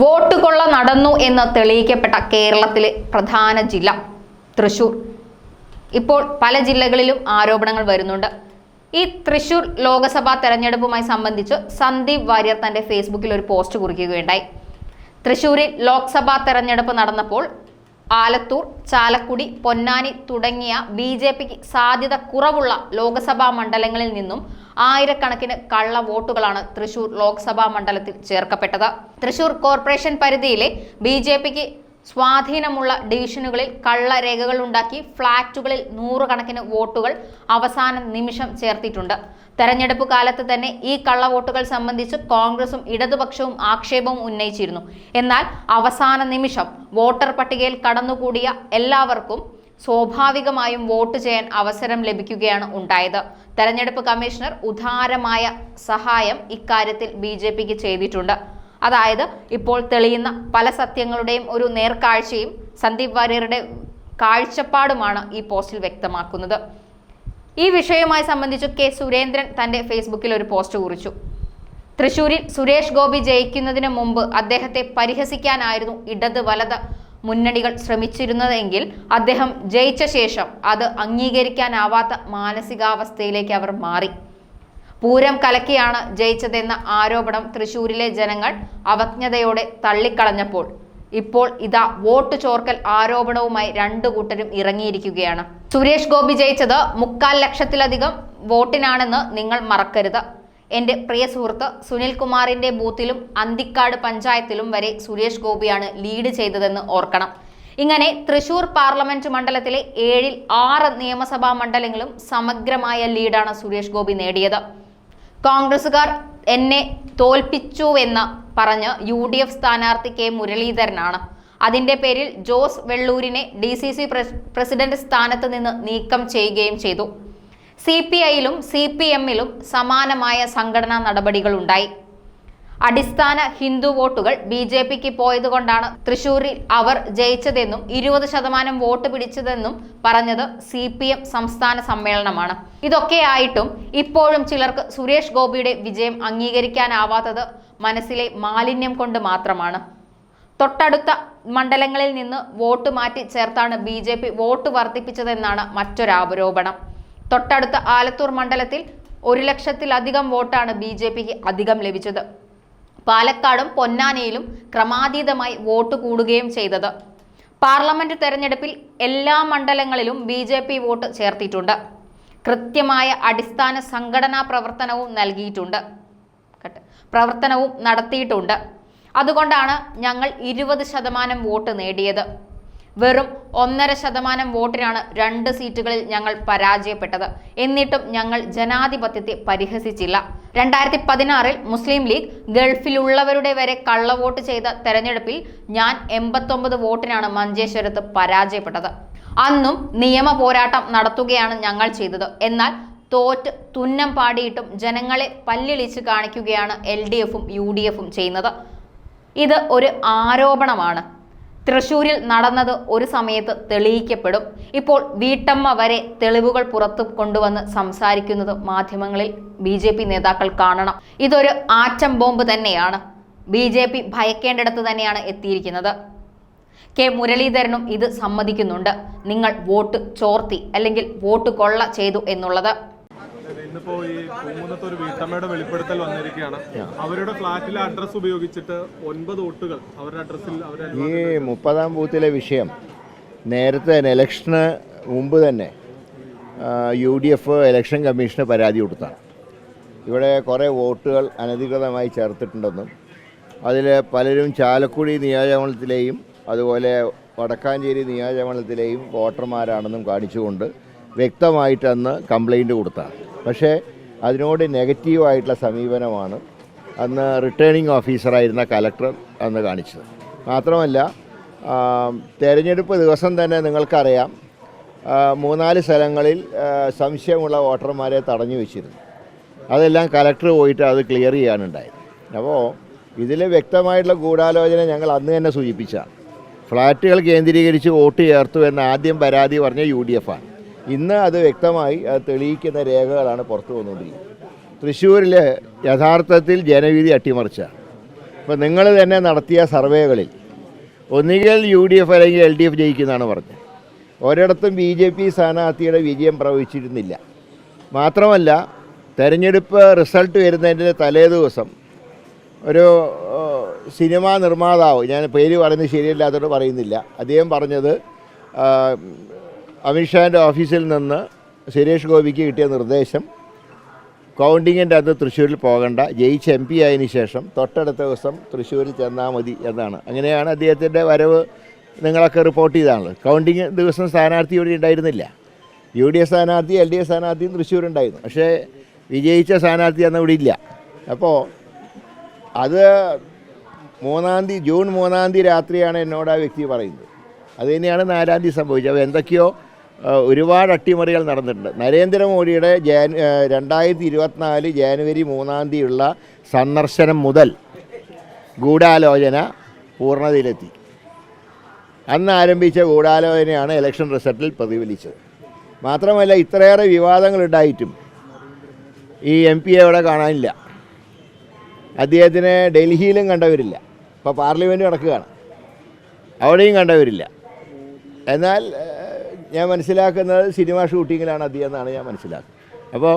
Vote കൊള്ള നടന്നു എന്ന് തെളിയിക്കപ്പെട്ട കേരളത്തിലെ പ്രധാന ജില്ല തൃശൂർ. ഇപ്പോൾ പല ജില്ലകളിലും ആരോപണങ്ങൾ വരുന്നുണ്ട്. ഈ തൃശൂർ ലോക്സഭാ തെരഞ്ഞെടുപ്പുമായി സംബന്ധിച്ച് സന്ദീപ് വാര്യർ തന്റെ ഫേസ്ബുക്കിൽ ഒരു പോസ്റ്റ് കുറിക്കുകയുണ്ടായി. തൃശൂരിൽ ലോക്സഭാ തെരഞ്ഞെടുപ്പ് നടന്നപ്പോൾ ആലത്തൂർ ചാലക്കുടി പൊന്നാനി തുടങ്ങിയ ബി ജെ പിക്ക് സാധ്യത കുറവുള്ള ലോക്സഭാ മണ്ഡലങ്ങളിൽ നിന്നും ആയിരക്കണക്കിന് കള്ള വോട്ടുകളാണ് തൃശൂർ ലോക്സഭാ മണ്ഡലത്തിൽ ചേർക്കപ്പെട്ടത്. തൃശൂർ കോർപ്പറേഷൻ പരിധിയിലെ ബി സ്വാധീനമുള്ള ഡിവിഷനുകളിൽ കള്ളരേഖകൾ ഉണ്ടാക്കി ഫ്ളാറ്റുകളിൽ നൂറുകണക്കിന് വോട്ടുകൾ അവസാന നിമിഷം ചേർത്തിട്ടുണ്ട്. തെരഞ്ഞെടുപ്പ് കാലത്ത് തന്നെ ഈ കള്ളവോട്ടുകൾ സംബന്ധിച്ച് കോൺഗ്രസും ഇടതുപക്ഷവും ആക്ഷേപവും ഉന്നയിച്ചിരുന്നു. എന്നാൽ അവസാന നിമിഷം വോട്ടർ പട്ടികയിൽ കടന്നുകൂടിയ എല്ലാവർക്കും സ്വാഭാവികമായും വോട്ട് ചെയ്യാൻ അവസരം ലഭിക്കുകയാണ് ഉണ്ടായത്. തെരഞ്ഞെടുപ്പ് കമ്മീഷണർ ഉദാരമായ സഹായം ഇക്കാര്യത്തിൽ ബി ചെയ്തിട്ടുണ്ട്. അതായത് ഇപ്പോൾ തെളിയുന്ന പല സത്യങ്ങളുടെയും ഒരു നേർക്കാഴ്ചയും സന്ദീപ് വാര്യരുടെ കാഴ്ചപ്പാടുമാണ് ഈ പോസ്റ്റിൽ വ്യക്തമാക്കുന്നത്. ഈ വിഷയവുമായി സംബന്ധിച്ച് കെ സുരേന്ദ്രൻ തന്റെ ഫേസ്ബുക്കിൽ ഒരു പോസ്റ്റ് കുറിച്ചു. തൃശൂരിൽ സുരേഷ് ഗോപി ജയിക്കുന്നതിന് മുമ്പ് അദ്ദേഹത്തെ പരിഹസിക്കാനായിരുന്നു ഇടത് വലത് മുന്നണികൾ ശ്രമിച്ചിരുന്നതെങ്കിൽ അദ്ദേഹം ജയിച്ച ശേഷം അത് അംഗീകരിക്കാനാവാത്ത മാനസികാവസ്ഥയിലേക്ക് അവർ മാറി. പൂരം കലക്കിയാണ് ജയിച്ചതെന്ന ആരോപണം തൃശൂരിലെ ജനങ്ങൾ അവജ്ഞതയോടെ തള്ളിക്കളഞ്ഞപ്പോൾ. ഇപ്പോൾ ഇതാ വോട്ട് ചോർക്കൽ ആരോപണവുമായി രണ്ടു കൂട്ടരും ഇറങ്ങിയിരിക്കുകയാണ്. സുരേഷ് ഗോപി ജയിച്ചത് മുക്കാൽ ലക്ഷത്തിലധികം വോട്ടിനാണെന്ന് നിങ്ങൾ മറക്കരുത്. എന്റെ പ്രിയ സുഹൃത്ത് സുനിൽ കുമാറിന്റെ ബൂത്തിലും അന്തിക്കാട് പഞ്ചായത്തിലും വരെ സുരേഷ് ഗോപിയാണ് ലീഡ് ചെയ്തതെന്ന് ഓർക്കണം. ഇങ്ങനെ തൃശൂർ പാർലമെന്റ് മണ്ഡലത്തിലെ ഏഴിൽ ആറ് നിയമസഭാ മണ്ഡലങ്ങളും സമഗ്രമായ ലീഡാണ് സുരേഷ് ഗോപി നേടിയത്. കോൺഗ്രസുകാർ എന്നെ തോൽപ്പിച്ചുവെന്ന് പറഞ്ഞ് യു ഡി എഫ് സ്ഥാനാർത്ഥി കെ മുരളീധരനാണ്. അതിന്റെ പേരിൽ ജോസ് വെള്ളൂരിനെ ഡി സി സി പ്രസിഡന്റ് സ്ഥാനത്ത് നിന്ന് നീക്കം ചെയ്യുകയും ചെയ്തു. സി പി ഐയിലും സി പി എമ്മിലും സമാനമായ സംഘടനാ നടപടികളുണ്ടായി. അടിസ്ഥാന ഹിന്ദു വോട്ടുകൾ ബി ജെ പിക്ക് പോയതുകൊണ്ടാണ് തൃശൂരിൽ അവർ ജയിച്ചതെന്നും ഇരുപത് ശതമാനം വോട്ട് പിടിച്ചതെന്നും പറഞ്ഞത് സി പി എം സംസ്ഥാന സമ്മേളനമാണ്. ഇതൊക്കെയായിട്ടും ഇപ്പോഴും ചിലർക്ക് സുരേഷ് ഗോപിയുടെ വിജയം അംഗീകരിക്കാനാവാത്തത് മനസ്സിലെ മാലിന്യം കൊണ്ട് മാത്രമാണ്. തൊട്ടടുത്ത മണ്ഡലങ്ങളിൽ നിന്ന് വോട്ട് മാറ്റി ചേർത്താണ് ബി ജെ പി വോട്ട് വർദ്ധിപ്പിച്ചതെന്നാണ് മറ്റൊരാരോപണം തൊട്ടടുത്ത ആലത്തൂർ മണ്ഡലത്തിൽ ഒരു ലക്ഷത്തിലധികം വോട്ടാണ് ബി ജെ പിക്ക് അധികം ലഭിച്ചത്. പാലക്കാടും പൊന്നാനിയിലും ക്രമാതീതമായി വോട്ട് കൂടുകയും ചെയ്തത്. പാർലമെന്റ് തെരഞ്ഞെടുപ്പിൽ എല്ലാ മണ്ഡലങ്ങളിലും ബി ജെ പി വോട്ട് ചേർത്തിട്ടുണ്ട്. കൃത്യമായ അടിസ്ഥാന സംഘടനാ പ്രവർത്തനവും നൽകിയിട്ടുണ്ട്. പ്രവർത്തനവും നടത്തിയിട്ടുണ്ട്. അതുകൊണ്ടാണ് ഞങ്ങൾ ഇരുപത് ശതമാനം വോട്ട് നേടിയത്. വെറും ഒന്നര ശതമാനം വോട്ടിനാണ് രണ്ട് സീറ്റുകളിൽ ഞങ്ങൾ പരാജയപ്പെട്ടത്. എന്നിട്ടും ഞങ്ങൾ ജനാധിപത്യത്തെ പരിഹസിച്ചില്ല. രണ്ടായിരത്തി പതിനാറിൽ മുസ്ലിം ലീഗ് ഗൾഫിലുള്ളവരുടെ വരെ കള്ളവോട്ട് ചെയ്ത തെരഞ്ഞെടുപ്പിൽ ഞാൻ എൺപത്തൊമ്പത് വോട്ടിനാണ് മഞ്ചേശ്വരത്ത് പരാജയപ്പെട്ടത്. അന്നും നിയമ പോരാട്ടം നടത്തുകയാണ് ഞങ്ങൾ ചെയ്തത്. എന്നാൽ തോറ്റ് തുന്നം പാടിയിട്ടും ജനങ്ങളെ പല്ലിളിച്ച് കാണിക്കുകയാണ് എൽ ഡി എഫും യു ഡി എഫും ചെയ്യുന്നത്. ഇത് ഒരു ആരോപണമാണ്. തൃശൂരിൽ നടന്നത് ഒരു സമയത്ത് തെളിയിക്കപ്പെടും. ഇപ്പോൾ വീട്ടമ്മ വരെ തെളിവുകൾ പുറത്തു കൊണ്ടുവന്ന് സംസാരിക്കുന്നത് മാധ്യമങ്ങളിൽ ബി നേതാക്കൾ കാണണം. ഇതൊരു ആറ്റം ബോംബ് തന്നെയാണ്. ബി ജെ പി ഭയക്കേണ്ടിടത്ത് തന്നെയാണ് എത്തിയിരിക്കുന്നത്. കെ മുരളീധരനും ഇത് സമ്മതിക്കുന്നുണ്ട്. നിങ്ങൾ വോട്ട് ചോർത്തി അല്ലെങ്കിൽ വോട്ട് കൊള്ള ചെയ്തു എന്നുള്ളത്. ഇന്നിപ്പോ ഈ കുമ്മുന്നത്ത് ഒരു വീട്ടമ്മയുടെ വെളിപ്പെടുത്തൽ വന്നിരിക്കുകയാണ്. അവരുടെ ഫ്ലാറ്റിലെ അഡ്രസ് ഉപയോഗിച്ചിട്ട് ഒൻപത് വോട്ടുകൾ അവരുടെ അഡ്രസ്സിൽ ഈ മുപ്പതാം ബൂത്തിലെ വിഷയം നേരത്തെ തന്നെ ഇലക്ഷന് മുമ്പ് തന്നെ യു ഡി എഫ് ഇലക്ഷൻ കമ്മീഷന് പരാതി കൊടുത്താണ്. ഇവിടെ കുറേ വോട്ടുകൾ അനധികൃതമായി ചേർത്തിട്ടുണ്ടെന്നും അതിൽ പലരും ചാലക്കുടി നിയോജകമണ്ഡലത്തിലെയും അതുപോലെ വടക്കാഞ്ചേരി നിയോജകമണ്ഡലത്തിലെയും വോട്ടർമാരാണെന്നും കാണിച്ചുകൊണ്ട് വ്യക്തമായിട്ട് അന്ന് കംപ്ലൈന്റ് കൊടുത്താണ്. പക്ഷേ അതിനോട് നെഗറ്റീവായിട്ടുള്ള സമീപനമാണ് അന്ന് റിട്ടേണിംഗ് ഓഫീസറായിരുന്ന കലക്ടർ അന്ന് കാണിച്ചത്. മാത്രമല്ല തെരഞ്ഞെടുപ്പ് ദിവസം തന്നെ നിങ്ങൾക്കറിയാം മൂന്നാൽ സ്ഥലങ്ങളിൽ സംശയമുള്ള വോട്ടർമാരെ തടഞ്ഞു വെച്ചിരുന്നു. അതെല്ലാം കലക്ടർ പോയിട്ട് അത് ക്ലിയർ ചെയ്യാനുണ്ടായത് അപ്പോൾ ഇതിൽ വ്യക്തമായിട്ടുള്ള ഗൂഢാലോചന ഞങ്ങൾ അന്ന് തന്നെ സൂചിപ്പിച്ചാണ് ഫ്ലാറ്റുകൾ കേന്ദ്രീകരിച്ച് വോട്ട് ചേർത്തു എന്ന് ആദ്യം പരാതി പറഞ്ഞ യു ഡി എഫ് ആണ്. ഇന്ന് അത് വ്യക്തമായി അത് തെളിയിക്കുന്ന രേഖകളാണ് പുറത്തു വന്നുകൊണ്ടിരിക്കുന്നത്. തൃശ്ശൂരിൽ യഥാർത്ഥത്തിൽ ജനവിധി അട്ടിമറിച്ച. ഇപ്പോൾ നിങ്ങൾ തന്നെ നടത്തിയ സർവേകളിൽ ഒന്നുകിൽ യു ഡി എഫ് അല്ലെങ്കിൽ എൽ ഡി എഫ് ജയിക്കുന്നതാണ് പറഞ്ഞത്. ഒരിടത്തും ബി ജെ പി സ്ഥാനാർത്ഥിയുടെ വിജയം പ്രവചിച്ചിരുന്നില്ല മാത്രമല്ല തെരഞ്ഞെടുപ്പ് റിസൾട്ട് വരുന്നതിന്റെ തലേ ദിവസം ഒരു സിനിമാ നിർമ്മാതാവ് ഞാൻ പേര് പറയുന്നത് ശരിയല്ലാത്തതുകൊണ്ട് പറയുന്നില്ല. അദ്ദേഹം പറഞ്ഞത് അമിത്ഷാന്റെ ഓഫീസിൽ നിന്ന് സുരേഷ് ഗോപിക്ക് കിട്ടിയ നിർദ്ദേശം കൗണ്ടിങ്ങിന്റെ അന്ന് തൃശ്ശൂരിൽ പോകണ്ട ജയിച്ച് എം പി ആയതിനു ശേഷം തൊട്ടടുത്ത ദിവസം തൃശ്ശൂരിൽ ചെന്നാൽ മതി എന്നാണ്. അങ്ങനെയാണ് അദ്ദേഹത്തിന്റെ വരവ് നിങ്ങളൊക്കെ റിപ്പോർട്ട് ചെയ്താണല്ലോ. കൗണ്ടിങ് ദിവസം സ്ഥാനാർത്ഥി ഇവിടെ ഉണ്ടായിരുന്നില്ല. യു ഡി എഫ് സ്ഥാനാർത്ഥി എൽ ഡി എഫ് സ്ഥാനാർത്ഥിയും തൃശ്ശൂരുണ്ടായിരുന്നു പക്ഷേ വിജയിച്ച സ്ഥാനാർത്ഥി അന്ന് ഇവിടെ ഇല്ല. അപ്പോൾ അത് മൂന്നാം തീയതി ജൂൺ മൂന്നാം തീയതി രാത്രിയാണ് എന്നോട് ആ വ്യക്തി പറയുന്നത്. അത് തന്നെയാണ് നാലാം തീയതി സംഭവിച്ചത്. അപ്പോൾ എന്തൊക്കെയോ ഒരുപാട് അട്ടിമറികൾ നടന്നിട്ടുണ്ട്. നരേന്ദ്രമോദിയുടെ ആ, രണ്ടായിരത്തി ഇരുപത്തിനാല് ജാനുവരി മൂന്നാം തീയതിയുള്ള സന്ദർശനം മുതൽ ഗൂഢാലോചന പൂർണതയിലെത്തി. അന്ന് ആരംഭിച്ച ഗൂഢാലോചനയാണ് ഇലക്ഷൻ റിസൾട്ടിൽ പ്രതിഫലിച്ചത്. മാത്രമല്ല ഇത്രയേറെ വിവാദങ്ങളുണ്ടായിട്ടും ഈ എം പി അവിടെ കാണാനില്ല. അദ്ദേഹത്തിനെ ഡൽഹിയിലും കണ്ടവരില്ല. ഇപ്പോൾ പാർലമെന്റ് നടക്കുകയാണ്. അവിടെയും കണ്ടവരില്ല. എന്നാൽ ഞാൻ മനസ്സിലാക്കുന്നത് സിനിമ ഷൂട്ടിങ്ങിലാണ് അദ്ദേഹം എന്നാണ് ഞാൻ മനസ്സിലാക്കുന്നത്. അപ്പോൾ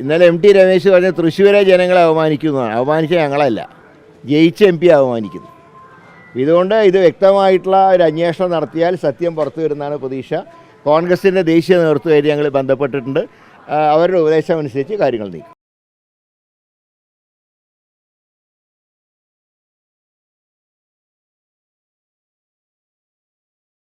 ഇന്നലെ എം ടി രമേശ് പറഞ്ഞ തൃശ്ശൂരെ ജനങ്ങളെ അവമാനിക്കുന്നതാണ് അവമാനിച്ച ഞങ്ങളല്ല. ജയിച്ച എം പി അവമാനിക്കുന്നു. ഇതുകൊണ്ട് ഇത് വ്യക്തമായിട്ടുള്ള ഒരു അന്വേഷണം നടത്തിയാൽ സത്യം പുറത്തു വരുന്നതാണ് പ്രതീക്ഷ. കോൺഗ്രസിന്റെ ദേശീയ നേതൃത്വമായിട്ട് ഞങ്ങൾ ബന്ധപ്പെട്ടിട്ടുണ്ട്. അവരുടെ ഉപദേശം അനുസരിച്ച് കാര്യങ്ങൾ നീക്കും.